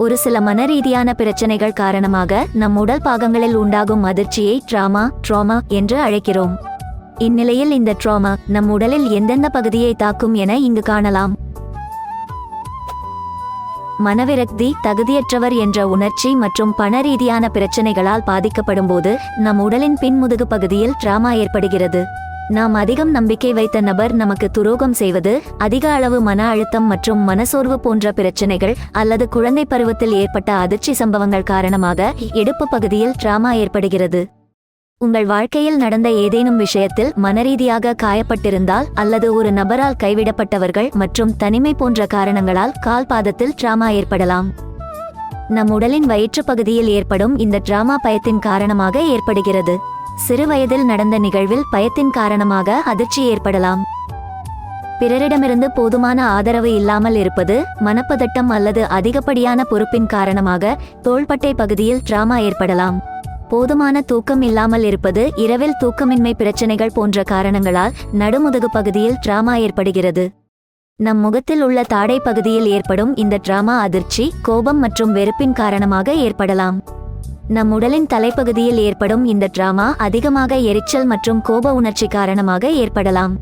ஒரு சில மனரீதியான பிரச்சனைகள் காரணமாக நம் உடல் பாகங்களில் உண்டாகும் அதிர்ச்சியை ட்ராமா ட்ராமா என்று அழைக்கிறோம். இந்நிலையில் இந்த ட்ராமா நம் உடலில் எந்தெந்த பகுதியை தாக்கும் என இங்கு காணலாம். மனவிரக்தி தகுதியற்றவர் என்ற உணர்ச்சி மற்றும் பண ரீதியான பிரச்சனைகளால் பாதிக்கப்படும்போது நம் உடலின் பின்முதுகு பகுதியில் ட்ராமா ஏற்படுகிறது. நாம் அதிகம் நம்பிக்கை வைத்த நபர் நமக்கு துரோகம் செய்வது அதிக அளவு மன அழுத்தம் மற்றும் மனசோர்வு போன்ற பிரச்சனைகள் அல்லது குழந்தை பருவத்தில் ஏற்பட்ட அதிர்ச்சி சம்பவங்கள் காரணமாக இடுப்பு பகுதியில் ட்ராமா ஏற்படுகிறது. உங்கள் வாழ்க்கையில் நடந்த ஏதேனும் விஷயத்தில் மனரீதியாக காயப்பட்டிருந்தால் அல்லது ஒரு நபரால் கைவிடப்பட்டவர்கள் மற்றும் தனிமை போன்ற காரணங்களால் கால் பாதத்தில் ட்ராமா ஏற்படலாம். நம் உடலின் வயிற்றுப் பகுதியில் ஏற்படும் இந்த டிராமா பயத்தின் காரணமாக ஏற்படுகிறது. சிறுவயதில் நடந்த நிகழ்வில் பயத்தின் காரணமாக அதிர்ச்சி ஏற்படலாம். பிறரிடமிருந்து போதுமான ஆதரவு இல்லாமல் இருப்பது மனப்பதட்டம் அல்லது அதிகப்படியான பொறுப்பின் காரணமாக தோள்பட்டை பகுதியில் டிராமா ஏற்படலாம். போதுமான தூக்கம் இல்லாமல் இருப்பது இரவில் தூக்கமின்மை பிரச்சனைகள் போன்ற காரணங்களால் நடுமுதுகு பகுதியில் டிராமா ஏற்படுகிறது. நம் முகத்தில் உள்ள தாடை பகுதியில் ஏற்படும் இந்த டிராமா அதிர்ச்சி கோபம் மற்றும் வெறுப்பின் காரணமாக ஏற்படலாம். நம் உடலின் தலைப்பகுதியில் ஏற்படும் இந்த டிராமா அதிகமாக எரிச்சல் மற்றும் கோப உணர்ச்சி காரணமாக ஏற்படலாம்.